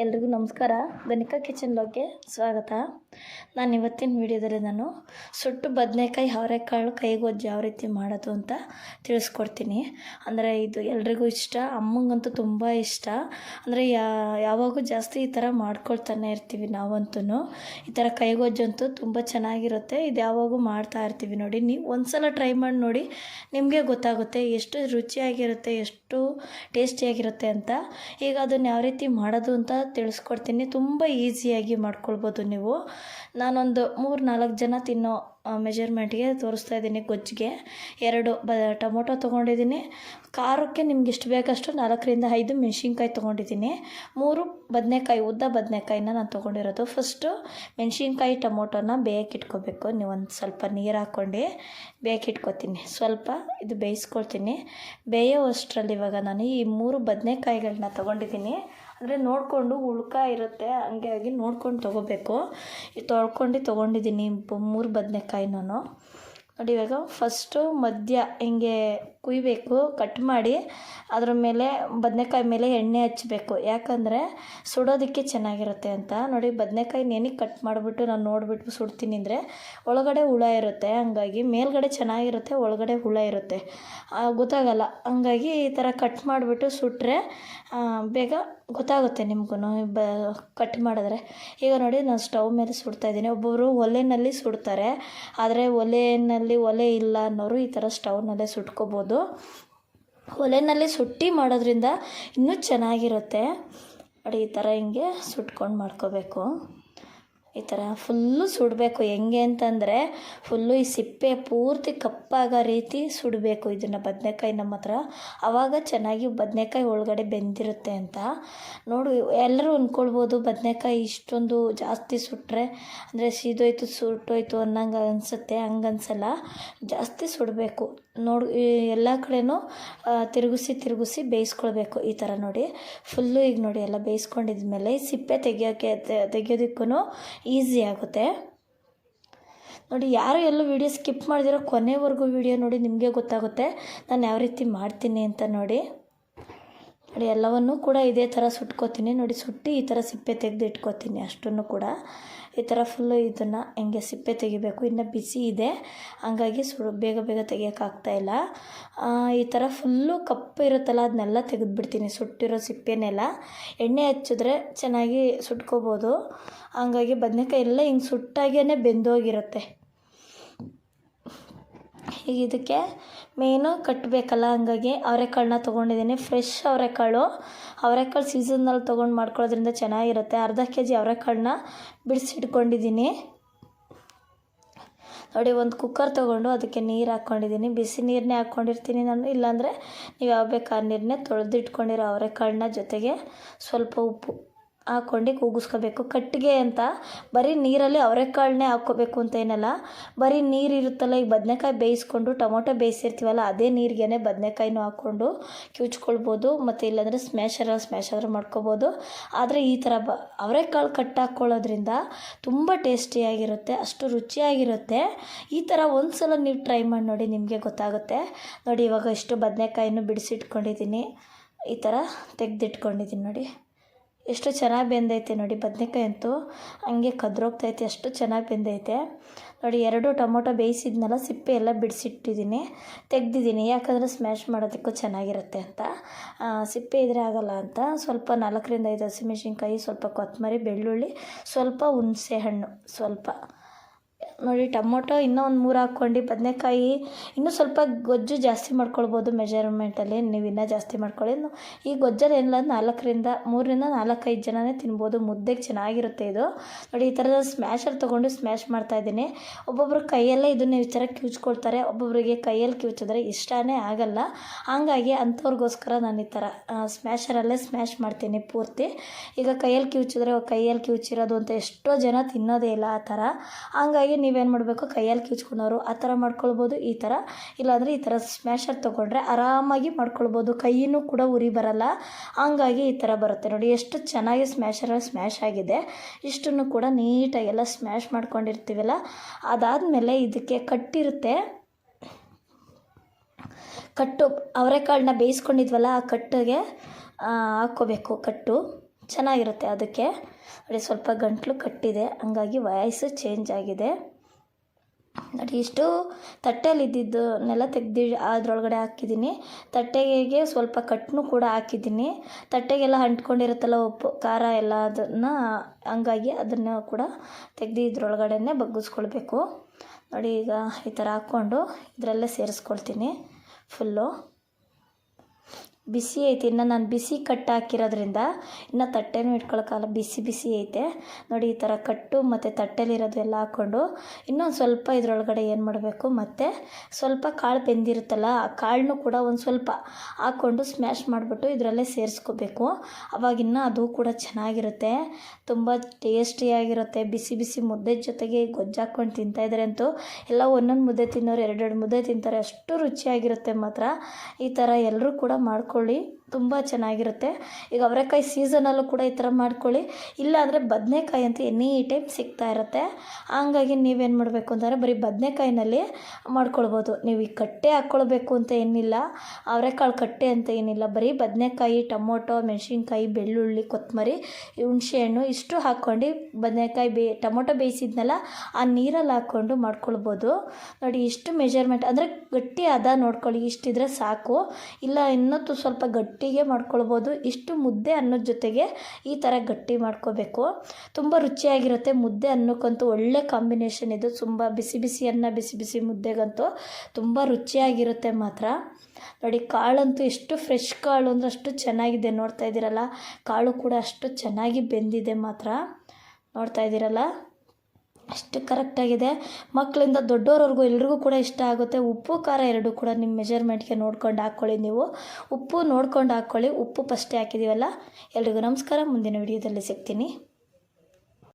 ಎಲ್ರಿಗೂ ನಮಸ್ಕಾರ. ಗಣಿಕಾ ಕಿಚನ್ ಲಾಗ್ಗೆ ಸ್ವಾಗತ. ನಾನು ಇವತ್ತಿನ ವಿಡಿಯೋದಲ್ಲಿ ನಾನು ಸುಟ್ಟು ಬದನೆಕಾಯಿ ಅವರೆಕಾಳು ಕೈಗೊಜ್ಜು ಯಾವ ರೀತಿ ಮಾಡೋದು ಅಂತ ತಿಳಿಸ್ಕೊಡ್ತೀನಿ. ಅಂದರೆ ಇದು ಎಲ್ರಿಗೂ ಇಷ್ಟ, ಅಮ್ಮಂಗಂತೂ ತುಂಬ ಇಷ್ಟ. ಅಂದರೆ ಯಾವಾಗೂ ಜಾಸ್ತಿ ಈ ಥರ ಮಾಡ್ಕೊಳ್ತಾನೆ ಇರ್ತೀವಿ ನಾವಂತೂ ಈ ಥರ ಕೈಗೊಜ್ಜಂತೂ ತುಂಬ ಚೆನ್ನಾಗಿರುತ್ತೆ. ಇದು ಯಾವಾಗೂ ಮಾಡ್ತಾ ಇರ್ತೀವಿ ನೋಡಿ. ನೀವು ಒಂದ್ಸಲ ಟ್ರೈ ಮಾಡಿ ನೋಡಿ ನಿಮಗೆ ಗೊತ್ತಾಗುತ್ತೆ ಎಷ್ಟು ರುಚಿಯಾಗಿರುತ್ತೆ, ಎಷ್ಟು ಟೇಸ್ಟಿಯಾಗಿರುತ್ತೆ ಅಂತ. ಈಗ ಅದನ್ನು ಯಾವ ರೀತಿ ಮಾಡೋದು ಅಂತ ತಿಳಿಸ್ಕೊಡ್ತೀನಿ. ತುಂಬ ಈಸಿಯಾಗಿ ಮಾಡ್ಕೊಳ್ಬೋದು ನೀವು. ನಾನೊಂದು ಮೂರು ನಾಲ್ಕು ಜನ ತಿನ್ನೋ ಮೆಜರ್ಮೆಂಟ್ಗೆ ತೋರಿಸ್ತಾ ಇದ್ದೀನಿ ಗೊಜ್ಜಿಗೆ. ಎರಡು ಬ, ಟೊಮೊಟೊ ತೊಗೊಂಡಿದ್ದೀನಿ. ಖಾರಕ್ಕೆ ನಿಮ್ಗೆ ಇಷ್ಟು ಬೇಕಷ್ಟು ನಾಲ್ಕರಿಂದ ಐದು ಮೆಣಸಿನ್ಕಾಯಿ ತೊಗೊಂಡಿದ್ದೀನಿ. ಮೂರು ಬದನೆಕಾಯಿ, ಉದ್ದ ಬದನೆಕಾಯಿನ ನಾನು ತೊಗೊಂಡಿರೋದು. ಫಸ್ಟು ಮೆಣಸಿನ್ಕಾಯಿ, ಟೊಮೊಟೊನ ಬೇಯಕ್ಕೆ ಇಟ್ಕೋಬೇಕು. ನೀವು ಒಂದು ಸ್ವಲ್ಪ ನೀರು ಹಾಕ್ಕೊಂಡು ಬೇಯಕ್ಕಿಟ್ಕೋತೀನಿ ಸ್ವಲ್ಪ ಇದು ಬೇಯಿಸ್ಕೊಳ್ತೀನಿ. ಬೇಯೋ ಅಷ್ಟರಲ್ಲಿ ಇವಾಗ ನಾನು ಈ ಮೂರು ಬದನೆಕಾಯಿಗಳನ್ನ ತೊಗೊಂಡಿದ್ದೀನಿ. ಅಂದರೆ ನೋಡಿಕೊಂಡು ಉಳ್ಕ ಇರುತ್ತೆ ಹಂಗಾಗಿ ನೋಡ್ಕೊಂಡು ತೊಗೋಬೇಕು. ತೊಳ್ಕೊಂಡು ತೊಗೊಂಡಿದ್ದೀನಿ ಮೂರು ಬದನೆಕಾಯಿ ನಾನು. ನೋಡಿ, ಇವಾಗ ಫಸ್ಟು ಮಧ್ಯ ಹಿಂಗೆ ಕುಯ್ಬೇಕು ಕಟ್ ಮಾಡಿ, ಅದ್ರ ಮೇಲೆ ಬದನೆಕಾಯಿ ಮೇಲೆ ಎಣ್ಣೆ ಹಚ್ಚಬೇಕು ಯಾಕಂದರೆ ಸುಡೋದಕ್ಕೆ ಚೆನ್ನಾಗಿರುತ್ತೆ ಅಂತ. ನೋಡಿ, ಬದನೆಕಾಯಿ ನೆನಿಗೆ ಕಟ್ ಮಾಡಿಬಿಟ್ಟು ನಾನು ನೋಡಿಬಿಟ್ಟು ಸುಡ್ತೀನಿ ಅಂದರೆ ಒಳಗಡೆ ಹುಳ ಇರುತ್ತೆ. ಹಂಗಾಗಿ ಮೇಲ್ಗಡೆ ಚೆನ್ನಾಗಿರುತ್ತೆ, ಒಳಗಡೆ ಹುಳ ಇರುತ್ತೆ. ಗೊತ್ತಾಗಲ್ಲ. ಹಂಗಾಗಿ ಈ ಥರ ಕಟ್ ಮಾಡಿಬಿಟ್ಟು ಸುಟ್ಟರೆ ಬೇಗ ಗೊತ್ತಾಗುತ್ತೆ ನಿಮ್ಗೂ ಬ ಕಟ್ ಮಾಡಿದ್ರೆ. ಈಗ ನೋಡಿ, ನಾನು ಸ್ಟವ್ ಮೇಲೆ ಸುಡ್ತಾ ಇದ್ದೀನಿ. ಒಬ್ಬೊಬ್ಬರು ಒಲೆಯಲ್ಲಿ ಸುಡ್ತಾರೆ. ಆದರೆ ಒಲೆಯಲ್ಲಿ ಒಲೆ ಇಲ್ಲ ಅನ್ನೋರು ಈ ಥರ ಸ್ಟವ್ನಲ್ಲೇ ಸುಟ್ಕೋಬೋದು. ಒಲೆನಲ್ಲಿ ಸುಟ್ಟಿ ಮಾಡೋದ್ರಿಂದ ಇನ್ನೂ ಚೆನ್ನಾಗಿರುತ್ತೆ. ನೋಡಿ ಈ ಥರ ಹಿಂಗೆ ಸುಟ್ಕೊಂಡು ಮಾಡ್ಕೋಬೇಕು. ಈ ಥರ ಫುಲ್ಲು ಸುಡಬೇಕು. ಹೆಂಗೆ ಅಂತಂದರೆ ಫುಲ್ಲು ಈ ಸಿಪ್ಪೆ ಪೂರ್ತಿ ಕಪ್ಪಾಗೋ ರೀತಿ ಸುಡಬೇಕು ಇದನ್ನು ಬದನೆಕಾಯಿ ನಮ್ಮ ಹತ್ರ. ಆವಾಗ ಚೆನ್ನಾಗಿ ಬದನೆಕಾಯಿ ಒಳಗಡೆ ಬೆಂದಿರುತ್ತೆ ಅಂತ. ನೋಡು, ಎಲ್ಲರೂ ಅಂದ್ಕೊಳ್ಬೋದು ಬದನೆಕಾಯಿ ಇಷ್ಟೊಂದು ಜಾಸ್ತಿ ಸುಟ್ಟರೆ ಅಂದರೆ ಸೀದೋಯ್ತು, ಸುಟ್ಟೋಯ್ತು ಅನ್ನಂಗೆ ಅನಿಸುತ್ತೆ, ಹಂಗನ್ಸಲ್ಲ. ಜಾಸ್ತಿ ಸುಡಬೇಕು. ನೋಡು ಎಲ್ಲ ಕಡೆನೂ ತಿರುಗಿಸಿ ತಿರುಗಿಸಿ ಬೇಯಿಸ್ಕೊಳ್ಬೇಕು ಈ ಥರ ನೋಡಿ. ಫುಲ್ಲು ಈಗ ನೋಡಿ ಎಲ್ಲ ಬೇಯಿಸ್ಕೊಂಡಿದ್ಮೇಲೆ ಮೇಲೆ ಸಿಪ್ಪೆ ತೆಗಿಯೋಕ್ಕೆ ತೆಗಿಯೋದಕ್ಕೂ ಈಸಿ ಆಗುತ್ತೆ. ನೋಡಿ, ಯಾರು ಎಲ್ಲೂ ವೀಡಿಯೋ ಸ್ಕಿಪ್ ಮಾಡಿದಿರೋ ಕೊನೆವರೆಗೂ ವೀಡಿಯೋ ನೋಡಿ ನಿಮಗೆ ಗೊತ್ತಾಗುತ್ತೆ. ನಾನು ಯಾವ ರೀತಿ ಮಾಡ್ತೀನಿ ಅಂತ ನೋಡಿ. ನೋಡಿ, ಎಲ್ಲವನ್ನೂ ಕೂಡ ಇದೇ ಥರ ಸುಟ್ಕೋತೀನಿ. ನೋಡಿ, ಸುಟ್ಟು ಈ ಥರ ಸಿಪ್ಪೆ ತೆಗೆದು ಇಟ್ಕೋತೀನಿ ಅಷ್ಟನ್ನು ಕೂಡ. ಈ ಥರ ಫುಲ್ಲು ಇದನ್ನು ಹೆಂಗೆ ಸಿಪ್ಪೆ ತೆಗಿಬೇಕು? ಇನ್ನು ಬಿಸಿ ಇದೆ. ಹಂಗಾಗಿ ಸುಡು, ಬೇಗ ಬೇಗ ತೆಗಿಯೋಕ್ಕಾಗ್ತಾಯಿಲ್ಲ ಈ ಥರ ಫುಲ್ಲು ಕಪ್ಪು ಇರುತ್ತಲ್ಲ, ಅದನ್ನೆಲ್ಲ ತೆಗೆದುಬಿಡ್ತೀನಿ ಸುಟ್ಟಿರೋ ಸಿಪ್ಪೆನೆಲ್ಲ. ಎಣ್ಣೆ ಹಚ್ಚಿದ್ರೆ ಚೆನ್ನಾಗಿ ಸುಟ್ಕೋಬೋದು. ಹಂಗಾಗಿ ಬದನೆಕಾಯಿ ಎಲ್ಲ ಹಿಂಗೆ ಸುಟ್ಟಾಗೇ ಬೆಂದೋಗಿರುತ್ತೆ. ಈಗ ಇದಕ್ಕೆ ಮೇನು ಕಟ್ಟಬೇಕಲ್ಲ ಹಂಗಾಗಿ ಅವರೆಕಾಳನ್ನ ತೊಗೊಂಡಿದ್ದೀನಿ. ಫ್ರೆಶ್ ಅವರೆಕಾಳು. ಅವರೆಕಾಳು ಸೀಸನ್ನಲ್ಲಿ ತೊಗೊಂಡು ಮಾಡ್ಕೊಳ್ಳೋದ್ರಿಂದ ಚೆನ್ನಾಗಿರುತ್ತೆ. ಅರ್ಧ ಕೆ ಜಿ ಅವರೆಕಾಳನ್ನ ಬಿಡಿಸಿಟ್ಕೊಂಡಿದ್ದೀನಿ. ನೋಡಿ, ಒಂದು ಕುಕ್ಕರ್ ತೊಗೊಂಡು ಅದಕ್ಕೆ ನೀರು ಹಾಕ್ಕೊಂಡಿದ್ದೀನಿ. ಬಿಸಿ ನೀರನ್ನೇ ಹಾಕ್ಕೊಂಡಿರ್ತೀನಿ ನಾನು. ಇಲ್ಲಾಂದರೆ ನೀವು ಯಾವ ಬೇಕು ಆ ನೀರನ್ನೇ ತೊಳೆದಿಟ್ಕೊಂಡಿರೋ ಅವರೆಕಾಳನ್ನ ಜೊತೆಗೆ ಸ್ವಲ್ಪ ಉಪ್ಪು. ಹಾಕ್ಕೊಂಡು ಕೂಗಿಸ್ಕೋಬೇಕು. ಕಟ್ಟಿಗೆ ಅಂತ ಬರೀ ನೀರಲ್ಲಿ ಅವರೆಕಾಳನ್ನೇ ಹಾಕ್ಕೋಬೇಕು ಅಂತ ಏನಲ್ಲ. ಬರೀ ನೀರು ಇರುತ್ತಲ್ಲ ಈಗ ಬದನೆಕಾಯಿ ಬೇಯಿಸ್ಕೊಂಡು ಟೊಮೊಟೊ ಬೇಯಿಸಿರ್ತೀವಲ್ಲ, ಅದೇ ನೀರಿಗೆನೆ ಬದನೆಕಾಯಿನೂ ಹಾಕ್ಕೊಂಡು ಕಿವುಚ್ಕೊಳ್ಬೋದು. ಮತ್ತು ಇಲ್ಲಾಂದರೆ ಸ್ಮ್ಯಾಶರ ಸ್ಮ್ಯಾಶ್ ಆದರೂ ಮಾಡ್ಕೋಬೋದು. ಆದರೆ ಈ ಥರ ಬ ಅವರೆಕಾಳು ಕಟ್ ಹಾಕ್ಕೊಳ್ಳೋದ್ರಿಂದ ತುಂಬ ಟೇಸ್ಟಿಯಾಗಿರುತ್ತೆ, ಅಷ್ಟು ರುಚಿಯಾಗಿರುತ್ತೆ. ಈ ಥರ ಒಂದು ಸಲ ನೀವು ಟ್ರೈ ಮಾಡಿ ನೋಡಿ ನಿಮಗೆ ಗೊತ್ತಾಗುತ್ತೆ. ನೋಡಿ ಇವಾಗ ಇಷ್ಟು ಬದನೆಕಾಯಿನೂ ಬಿಡಿಸಿಟ್ಕೊಂಡಿದ್ದೀನಿ. ಈ ಥರ ತೆಗೆದಿಟ್ಕೊಂಡಿದ್ದೀನಿ ನೋಡಿ. ಎಷ್ಟು ಚೆನ್ನಾಗಿ ಬೆಂದೈತೆ ನೋಡಿ ಬದನೆಕಾಯಿ ಅಂತೂ. ಹಂಗೆ ಕದ್ರೋಗ್ತೈತೆ ಅಷ್ಟು ಚೆನ್ನಾಗಿ ಬೆಂದೈತೆ. ನೋಡಿ ಎರಡು ಟೊಮೊಟೊ ಬೇಯಿಸಿದ್ನಲ್ಲ, ಸಿಪ್ಪೆ ಎಲ್ಲ ಬಿಡಿಸಿಟ್ಟಿದ್ದೀನಿ. ತೆಗ್ದಿದ್ದೀನಿ, ಯಾಕಂದರೆ ಸ್ಮ್ಯಾಶ್ ಮಾಡೋದಕ್ಕೂ ಚೆನ್ನಾಗಿರುತ್ತೆ ಅಂತ. ಸಿಪ್ಪೆ ಇದ್ರೆ ಆಗಲ್ಲ ಅಂತ. ಸ್ವಲ್ಪ ನಾಲ್ಕರಿಂದ ಐದು ಹಸಿಮೆಣ್ಸಿನ್ಕಾಯಿ, ಸ್ವಲ್ಪ ಕೊತ್ತಂಬರಿ ಬೆಳ್ಳುಳ್ಳಿ, ಸ್ವಲ್ಪ ಹುಣಸೆ ಹಣ್ಣು ಸ್ವಲ್ಪ. ನೋಡಿ, ಟೊಮೊಟೊ ಇನ್ನೂ ಒಂದು ಮೂರು ಹಾಕ್ಕೊಂಡು, ಬದನೆಕಾಯಿ ಇನ್ನೂ ಸ್ವಲ್ಪ ಗೊಜ್ಜು ಜಾಸ್ತಿ ಮಾಡ್ಕೊಳ್ಬೋದು ಮೆಜರ್ಮೆಂಟಲ್ಲಿ ನೀವು ಇನ್ನೂ ಜಾಸ್ತಿ ಮಾಡ್ಕೊಳ್ಳಿ. ಈ ಗೊಜ್ಜಲ್ಲಿ ಏನಿಲ್ಲ ನಾಲ್ಕರಿಂದ ಮೂರರಿಂದ ನಾಲ್ಕೈದು ಜನನೇ ತಿನ್ಬೋದು. ಮುದ್ದೆಗೆ ಚೆನ್ನಾಗಿರುತ್ತೆ ಇದು. ನೋಡಿ, ಈ ಥರದ ಸ್ಮ್ಯಾಶರ್ ತೊಗೊಂಡು ಸ್ಮ್ಯಾಶ್ ಮಾಡ್ತಾಯಿದ್ದೀನಿ ಒಬ್ಬೊಬ್ಬರು ಕೈಯಲ್ಲೇ ಇದನ್ನು ಈ ಥರ ಕಿವುಚ್ಕೊಳ್ತಾರೆ. ಒಬ್ಬೊಬ್ಬರಿಗೆ ಕೈಯಲ್ಲಿ ಕಿವುಚಿದ್ರೆ ಇಷ್ಟನೇ ಆಗಲ್ಲ. ಹಾಗಾಗಿ ಅಂಥವ್ರಿಗೋಸ್ಕರ ನಾನು ಈ ಥರ ಸ್ಮ್ಯಾಶರಲ್ಲೇ ಸ್ಮ್ಯಾಶ್ ಮಾಡ್ತೀನಿ ಪೂರ್ತಿ. ಈಗ ಕೈಯಲ್ಲಿ ಕಿವುಚಿದ್ರೆ ಕೈಯಲ್ಲಿ ಕಿವುಚಿರೋದು ಅಂತ ಎಷ್ಟೋ ಜನ ತಿನ್ನೋದೇ ಇಲ್ಲ ಆ ಥರ ಹಂಗಾಗಿ ನೀವೇನು ಮಾಡಬೇಕು? ಕೈಯಲ್ಲಿ ಕಿಚ್ಕೊಳೋರು ಆ ಥರ ಮಾಡ್ಕೊಳ್ಬೋದು, ಈ ಥರ ಇಲ್ಲಾಂದರೆ ಈ ಥರ ಸ್ಮ್ಯಾಶರ್ ತೊಗೊಂಡ್ರೆ ಆರಾಮಾಗಿ ಮಾಡ್ಕೊಳ್ಬೋದು. ಕೈಯೂ ಕೂಡ ಉರಿ ಬರಲ್ಲ. ಹಂಗಾಗಿ ಈ ಥರ ಬರುತ್ತೆ. ನೋಡಿ, ಎಷ್ಟು ಚೆನ್ನಾಗಿ ಸ್ಮ್ಯಾಶರಲ್ಲಿ ಸ್ಮ್ಯಾಶ್ ಆಗಿದೆ. ಇಷ್ಟನ್ನು ಕೂಡ ನೀಟಾಗಿ ಎಲ್ಲ ಸ್ಮ್ಯಾಶ್ ಮಾಡ್ಕೊಂಡಿರ್ತೀವಲ್ಲ? ಅದಾದಮೇಲೆ ಇದಕ್ಕೆ ಕಟ್ಟಿರುತ್ತೆ. ಕಟ್ಟು, ಅವರೆಕಾಳನ್ನ ಬೇಯಿಸ್ಕೊಂಡಿದ್ವಲ್ಲ, ಆ ಕಟ್ಟಿಗೆ ಹಾಕ್ಕೋಬೇಕು ಕಟ್ಟು. ಚೆನ್ನಾಗಿರುತ್ತೆ ಅದಕ್ಕೆ. ನೋಡಿ, ಸ್ವಲ್ಪ ಗಂಟಲು ಕಟ್ಟಿದೆ. ಹಂಗಾಗಿ ವಾಯ್ಸು ಚೇಂಜ್ ಆಗಿದೆ. ನೋಡಿ ಇಷ್ಟು ತಟ್ಟೆಯಲ್ಲಿ ಇದ್ದಿದ್ದನ್ನೆಲ್ಲ ತೆಗ್ದು ಅದರೊಳಗಡೆ ಹಾಕಿದ್ದೀನಿ. ತಟ್ಟೆಗೆ ಸ್ವಲ್ಪ ಕಟ್ಟನ್ನು ಕೂಡ ಹಾಕಿದ್ದೀನಿ. ತಟ್ಟೆಗೆಲ್ಲ ಅಂಟ್ಕೊಂಡಿರುತ್ತಲ್ಲ ಉಪ್ಪು, ಖಾರ ಎಲ್ಲ ಅದನ್ನು, ಹಂಗಾಗಿ ಅದನ್ನು ಕೂಡ ತೆಗ್ದು ಇದ್ರೊಳಗಡೆನೆ ಬಗ್ಗಿಸ್ಕೊಳ್ಬೇಕು. ನೋಡಿ ಈಗ ಈ ಥರ ಹಾಕ್ಕೊಂಡು ಇದರಲ್ಲೇ ಸೇರಿಸ್ಕೊಳ್ತೀನಿ. ಫುಲ್ಲು ಬಿಸಿ ಐತೆ, ಇನ್ನು ನಾನು ಬಿಸಿ ಕಟ್ ಹಾಕಿರೋದ್ರಿಂದ ಇನ್ನು ತಟ್ಟೆನೂ ಇಟ್ಕೊಳಕ್ಕಾಗಲ್ಲ ಬಿಸಿ ಬಿಸಿ ಐತೆ. ನೋಡಿ ಈ ಥರ ಕಟ್ಟು ಮತ್ತು ತಟ್ಟೆಲಿರೋದು ಎಲ್ಲ ಹಾಕ್ಕೊಂಡು ಇನ್ನೊಂದು ಸ್ವಲ್ಪ ಇದರೊಳಗಡೆ ಏನು ಮಾಡಬೇಕು, ಮತ್ತು ಸ್ವಲ್ಪ ಕಾಳು ಬೆಂದಿರುತ್ತಲ್ಲ, ಆ ಕಾಳನ್ನೂ ಕೂಡ ಒಂದು ಸ್ವಲ್ಪ ಹಾಕ್ಕೊಂಡು ಸ್ಮ್ಯಾಶ್ ಮಾಡಿಬಿಟ್ಟು ಇದರಲ್ಲೇ ಸೇರಿಸ್ಕೋಬೇಕು. ಅವಾಗಿನ್ನ ಅದು ಕೂಡ ಚೆನ್ನಾಗಿರುತ್ತೆ, ತುಂಬ ಟೇಸ್ಟಿಯಾಗಿರುತ್ತೆ ಬಿಸಿ ಬಿಸಿ ಮುದ್ದೆ ಜೊತೆಗೆ ಗೊಜ್ಜು ಹಾಕ್ಕೊಂಡು ತಿಂತಾಯಿದ್ದಾರೆ ಅಂತೂ ಎಲ್ಲ ಒಂದೊಂದು ಮುದ್ದೆ ತಿನ್ನೋರು ಎರಡೆರಡು ಮುದ್ದೆ ತಿಂತಾರೆ, ಅಷ್ಟು ರುಚಿಯಾಗಿರುತ್ತೆ ಮಾತ್ರ. ಈ ಥರ ಎಲ್ಲರೂ ಕೂಡ ಮಾಡ್ಕೊಳ್ಳಿ. ತುಂಬ ಚೆನ್ನಾಗಿರುತ್ತೆ. ಈಗ ಅವರೆಕಾಯಿ ಸೀಸನಲ್ಲೂ ಕೂಡ ಈ ಥರ ಮಾಡ್ಕೊಳ್ಳಿ. ಇಲ್ಲಾಂದರೆ ಬದನೆಕಾಯಿ ಅಂತ ಎನಿ ಟೈಮ್ ಸಿಗ್ತಾ ಇರುತ್ತೆ. ಹಂಗಾಗಿ ನೀವೇನು ಮಾಡಬೇಕು ಅಂತಂದರೆ ಬರೀ ಬದನೆಕಾಯಿನಲ್ಲಿ ಮಾಡ್ಕೊಳ್ಬೋದು. ನೀವು ಈ ಕಟ್ಟೆ ಹಾಕ್ಕೊಳ್ಬೇಕು ಅಂತ ಏನಿಲ್ಲ. ಅವರೆಕಾಳು ಕಟ್ಟೆ ಅಂತ ಏನಿಲ್ಲ. ಬರೀ ಬದನೆಕಾಯಿ, ಟೊಮೊಟೊ, ಮೆಣಸಿನ್ಕಾಯಿ, ಬೆಳ್ಳುಳ್ಳಿ ಕೊತ್ತಂಬರಿ ಹುಣಸೆಹಣ್ಣು ಇಷ್ಟು ಹಾಕ್ಕೊಂಡು ಬದನೆಕಾಯಿ ಬೇ, ಟೊಮೊಟೊ ಬೇಯಿಸಿದ್ನಲ್ಲ ಆ ನೀರಲ್ಲಿ ಹಾಕ್ಕೊಂಡು ಮಾಡ್ಕೊಳ್ಬೋದು. ನೋಡಿ ಇಷ್ಟು ಮೆಜರ್ಮೆಂಟ್ ಅಂದರೆ ಗಟ್ಟಿ ಅದ ನೋಡ್ಕೊಳ್ಳಿ. ಇಷ್ಟಿದ್ರೆ ಸಾಕು. ಇಲ್ಲ ಇನ್ನೊತ್ತು ಸ್ವಲ್ಪ ಗಟ್ಟಿಗೆ ಮಾಡ್ಕೊಳ್ಬೋದು. ಇಷ್ಟು ಮುದ್ದೆ ಅನ್ನದ ಜೊತೆಗೆ ಈ ಥರ ಗಟ್ಟಿ ಮಾಡ್ಕೋಬೇಕು. ತುಂಬ ರುಚಿಯಾಗಿರುತ್ತೆ ಮುದ್ದೆ ಅನ್ನಕ್ಕಂತೂ ಒಳ್ಳೆ ಕಾಂಬಿನೇಷನ್ ಇದು. ತುಂಬ ಬಿಸಿ ಬಿಸಿ ಅನ್ನ, ಬಿಸಿ ಬಿಸಿ ಮುದ್ದೆಗಂತೂ ತುಂಬ ರುಚಿಯಾಗಿರುತ್ತೆ ಮಾತ್ರ. ನೋಡಿ, ಕಾಳಂತೂ ಎಷ್ಟು ಫ್ರೆಶ್ ಕಾಳು ಅಂದರೆ ಅಷ್ಟು ಚೆನ್ನಾಗಿದೆ ನೋಡ್ತಾ ಇದ್ದೀರಲ್ಲ. ಕಾಳು ಕೂಡ ಅಷ್ಟು ಚೆನ್ನಾಗಿ ಬೆಂದಿದೆ ಮಾತ್ರ. ನೋಡ್ತಾ ಇದ್ದೀರಲ್ಲ? ಅಷ್ಟು ಕರೆಕ್ಟಾಗಿದೆ ಮಕ್ಕಳಿಂದ ದೊಡ್ಡೋರವರೆಗೂ ಎಲ್ರಿಗೂ ಕೂಡ ಇಷ್ಟ ಆಗುತ್ತೆ. ಉಪ್ಪು, ಖಾರ ಎರಡೂ ಕೂಡ ನಿಮ್ಮ ಮೆಜರ್ಮೆಂಟ್ಗೆ ನೋಡ್ಕೊಂಡು ಹಾಕ್ಕೊಳ್ಳಿ ನೀವು. ಉಪ್ಪು ನೋಡ್ಕೊಂಡು ಹಾಕ್ಕೊಳ್ಳಿ ಉಪ್ಪು ಫಸ್ಟೇ ಹಾಕಿದ್ದೀವಲ್ಲ ಎಲ್ರಿಗೂ ನಮಸ್ಕಾರ. ಮುಂದಿನ ವಿಡಿಯೋದಲ್ಲಿ ಸಿಗ್ತೀನಿ.